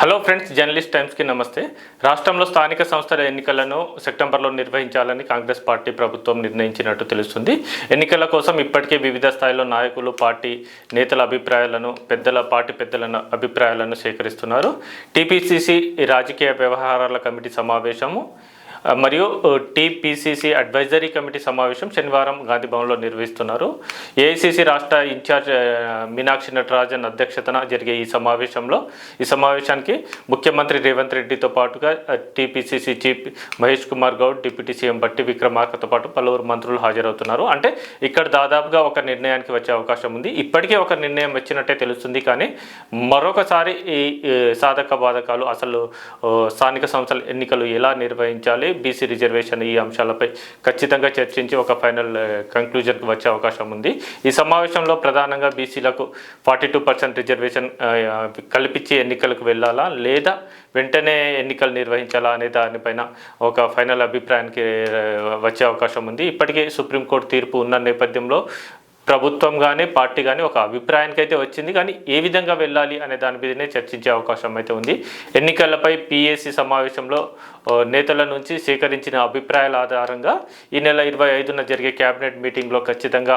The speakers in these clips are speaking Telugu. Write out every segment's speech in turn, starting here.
హలో ఫ్రెండ్స్ జర్నలిస్ట్ టైమ్స్కి నమస్తే. రాష్ట్రంలో స్థానిక సంస్థల ఎన్నికలను సెప్టెంబర్లో నిర్వహించాలని కాంగ్రెస్ పార్టీ ప్రభుత్వం నిర్ణయించినట్టు తెలుస్తుంది. ఎన్నికల కోసం ఇప్పటికే వివిధ స్థాయిలో నాయకులు పార్టీ నేతల అభిప్రాయాలను పెద్దల పార్టీ పెద్దల అభిప్రాయాలను సేకరిస్తున్నారు. టీపీసీసీ రాజకీయ వ్యవహారాల కమిటీ సమావేశము మరియు టీపీసీసీ అడ్వైజరీ కమిటీ సమావేశం శనివారం గాంధీ భవన్లో నిర్వహిస్తున్నారు. ఏఐసీసీ రాష్ట్ర ఇన్ఛార్జ్ మీనాక్షి నటరాజన్ అధ్యక్షతన జరిగే ఈ సమావేశంలో ఈ సమావేశానికి ముఖ్యమంత్రి రేవంత్ రెడ్డితో పాటుగా TPCC chief Mahesh Kumar Goud deputy CM Bhatti విక్రమార్కతో పాటు పలువురు మంత్రులు హాజరవుతున్నారు. అంటే ఇక్కడ దాదాపుగా ఒక నిర్ణయానికి వచ్చే అవకాశం ఉంది. ఇప్పటికే ఒక నిర్ణయం వచ్చినట్టే తెలుస్తుంది. కానీ మరొకసారి ఈ సాధక బాధకాలు అసలు స్థానిక సంస్థల ఎన్నికలు ఎలా నిర్వహించాలి బీసీ రిజర్వేషన్ ఈ అంశాలపై ఖచ్చితంగా చర్చించి ఒక ఫైనల్ కంక్లూజన్కి వచ్చే అవకాశం ఉంది. ఈ సమావేశంలో ప్రధానంగా బీసీలకు ఫార్టీ టూ పర్సెంట్ రిజర్వేషన్ కల్పించి ఎన్నికలకు వెళ్ళాలా లేదా వెంటనే ఎన్నికలు నిర్వహించాలా అనే దానిపైన ఒక ఫైనల్ అభిప్రాయానికి వచ్చే అవకాశం ఉంది. ఇప్పటికే సుప్రీంకోర్టు తీర్పు ఉన్న నేపథ్యంలో ప్రభుత్వం కానీ పార్టీ కానీ ఒక అభిప్రాయానికి అయితే వచ్చింది. కానీ ఏ విధంగా వెళ్ళాలి అనే దాని మీదనే చర్చించే అవకాశం అయితే ఉంది. ఎన్నికలపై పిఏసి సమావేశంలో నేతల నుంచి సేకరించిన అభిప్రాయాల ఆధారంగా ఈ నెల ఇరవై ఐదున జరిగే క్యాబినెట్ మీటింగ్లో ఖచ్చితంగా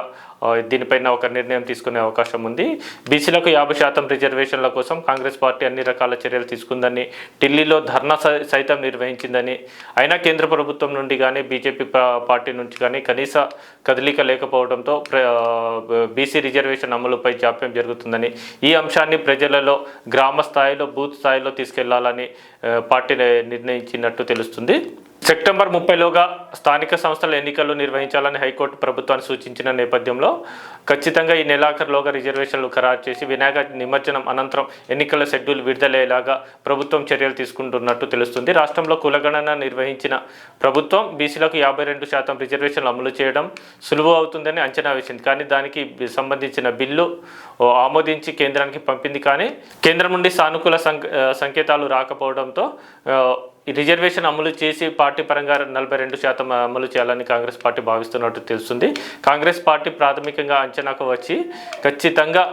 దీనిపైన ఒక నిర్ణయం తీసుకునే అవకాశం ఉంది. బీసీలకు యాభై శాతం రిజర్వేషన్ల కోసం కాంగ్రెస్ పార్టీ అన్ని రకాల చర్యలు తీసుకుందని ఢిల్లీలో ధర్నా సై- సైతం నిర్వహించిందని అయినా కేంద్ర ప్రభుత్వం నుండి కానీ బీజేపీ పార్టీ నుంచి కానీ కనీస కదలిక లేకపోవడంతో ప్ర- బీసీ రిజర్వేషన్ అమలుపై జాప్యం జరుగుతుందని ఈ అంశాన్ని ప్రజలలో గ్రామ స్థాయిలో బూత్ స్థాయిలో తీసుకెళ్ళాలని పార్టీ నిర్ణయించినట్టు తెలుస్తుంది. సెప్టెంబర్ ముప్పైలోగా స్థానిక సంస్థల ఎన్నికలు నిర్వహించాలని హైకోర్టు ప్రభుత్వాన్ని సూచించిన నేపథ్యంలో ఖచ్చితంగా ఈ నెలాఖరులోగా రిజర్వేషన్లు ఖరారు చేసి వినాయక నిమజ్జనం అనంతరం ఎన్నికల షెడ్యూల్ విడుదలయ్యేలాగా ప్రభుత్వం చర్యలు తీసుకుంటున్నట్టు తెలుస్తుంది. రాష్ట్రంలో కులగణన నిర్వహించిన ప్రభుత్వం బీసీలకు యాభై రెండు శాతం రిజర్వేషన్లు అమలు చేయడం సులువు అవుతుందని అంచనా వేసింది. కానీ దానికి సంబంధించిన బిల్లు ఆమోదించి కేంద్రానికి పంపింది. కానీ కేంద్రం నుండి సానుకూల సంకేతాలు రాకపోవడంతో ఈ రిజర్వేషన్ అమలు చేసి పార్టీ పరంగా నలభై రెండు శాతం అమలు చేయాలని కాంగ్రెస్ పార్టీ భావిస్తున్నట్టు తెలుస్తుంది. కాంగ్రెస్ పార్టీ ప్రాథమికంగా అంచనాకు వచ్చి ఖచ్చితంగా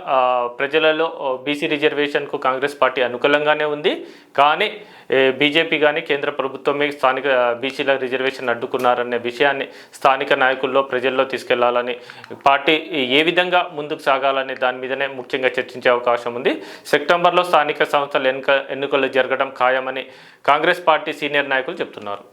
ప్రజలలో బీసీ రిజర్వేషన్కు కాంగ్రెస్ పార్టీ అనుకూలంగానే ఉంది. కానీ బీజేపీ కానీ కేంద్ర ప్రభుత్వమే స్థానిక బీసీల రిజర్వేషన్ అడ్డుకున్నారనే విషయాన్ని స్థానిక నాయకుల్లో ప్రజల్లో తీసుకెళ్ళాలని పార్టీ ఏ విధంగా ముందుకు సాగాలనే దాని మీదనే ముఖ్యంగా చర్చించే అవకాశం ఉంది. సెప్టెంబర్లో స్థానిక సంస్థల ఎన్నిక ఎన్నికలు జరగడం ఖాయమని కాంగ్రెస్ పార్టీ పార్టీ సీనియర్ నాయకులు చెప్తున్నారు.